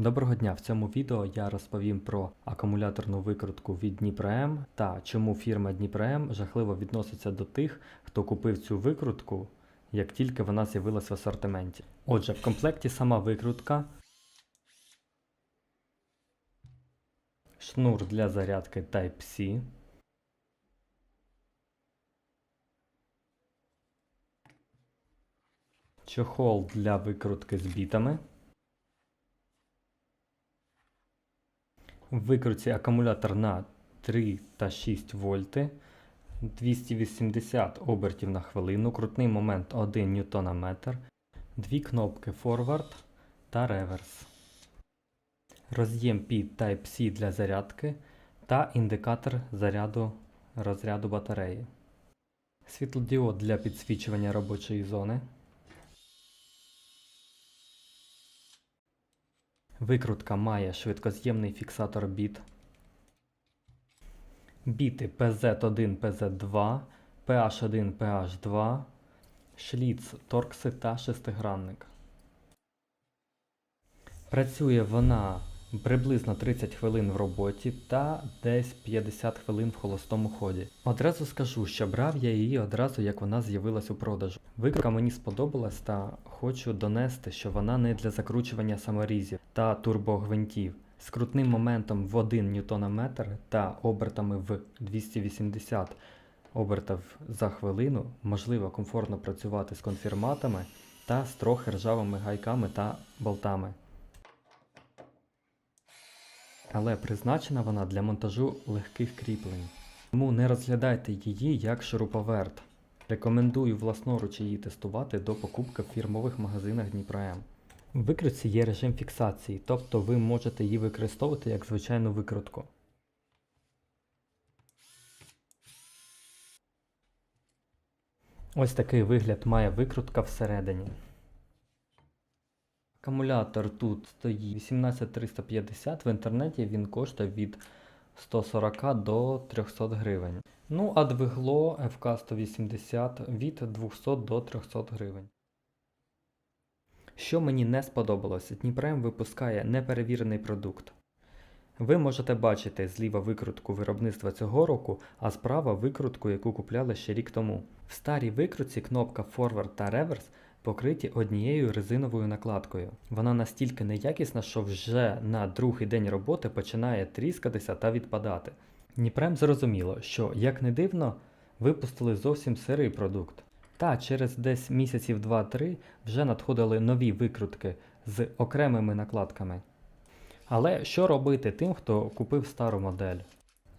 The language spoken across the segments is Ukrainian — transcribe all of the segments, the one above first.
Доброго дня! В цьому відео я розповім про акумуляторну викрутку від Дніпром та чому фірма Дніпром жахливо відноситься до тих, хто купив цю викрутку, як тільки вона з'явилась в асортименті. Отже, в комплекті сама викрутка, шнур для зарядки Type-C, чохол для викрутки з бітами. Викрутці акумулятор на 3 та 6 вольти, 280 обертів на хвилину, крутний момент 1 ньютон на метр, дві кнопки Forward та Reverse, роз'єм під Type-C для зарядки та індикатор заряду розряду батареї, світлодіод для підсвічування робочої зони. Викрутка має швидкоз'ємний фіксатор біт. Біти PZ1, PZ2, PH1, PH2, шліц, торкси та шестигранник. Працює вона приблизно 30 хвилин в роботі та десь 50 хвилин в холостому ході. Одразу скажу, що брав я її одразу, як вона з'явилась у продажу. Викрутка мені сподобалась та хочу донести, що вона не для закручування саморізів та турбогвинтів. З крутним моментом в 1 Нм та обертами в 280 обертів за хвилину можливо комфортно працювати з конфірматами та з трохи ржавими гайками та болтами. Але призначена вона для монтажу легких кріплень. Тому не розглядайте її як шуруповерт. Рекомендую власноруч її тестувати до покупки в фірмових магазинах Дніпром. В викрутці є режим фіксації, тобто ви можете її використовувати як звичайну викрутку. Ось такий вигляд має викрутка всередині. Акумулятор тут стоїть 18350, в інтернеті він коштує від 140 до 300 гривень. Ну, а двигло FK180 від 200 до 300 гривень. Що мені не сподобалося, Дніпрем випускає неперевірений продукт. Ви можете бачити зліва викрутку виробництва цього року, а справа викрутку, яку купляли ще рік тому. В старій викрутці кнопка Forward та Reverse покриті однією резиновою накладкою. Вона настільки неякісна, що вже на другий день роботи починає тріскатися та відпадати. Дніпрем зрозуміло, що, як не дивно, випустили зовсім сирий продукт. Та через десь місяців 2-3 вже надходили нові викрутки з окремими накладками. Але що робити тим, хто купив стару модель?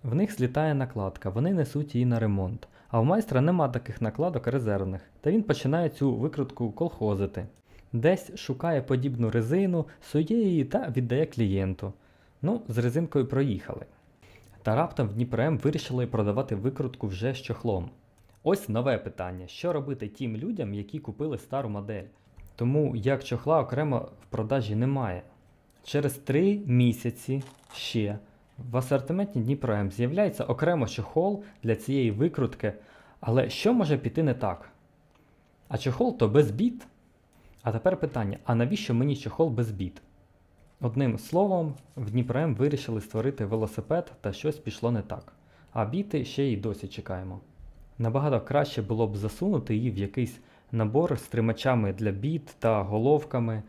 В них злітає накладка, вони несуть її на ремонт. А в майстра нема таких накладок резервних, та він починає цю викрутку колхозити. Десь шукає подібну резину, сує її та віддає клієнту. Ну, з резинкою проїхали. Та раптом в Дніпром вирішили продавати викрутку вже з чохлом. Ось нове питання: що робити тим людям, які купили стару модель? Тому як чохла окремо в продажі немає. Через 3 місяці ще в асортименті Дніпром з'являється окремо чохол для цієї викрутки, але що може піти не так? А чохол то без біт? А тепер питання: а навіщо мені чохол без біт? Одним словом, в Дніпром вирішили створити велосипед та щось пішло не так. А біти ще й досі чекаємо. Набагато краще було б засунути її в якийсь набор з тримачами для біт та головками.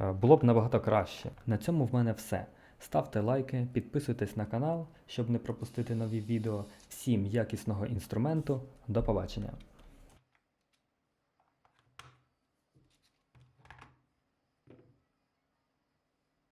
Е, Було б набагато краще. На цьому в мене все. Ставте лайки, підписуйтесь на канал, щоб не пропустити нові відео. Всім якісного інструменту. До побачення!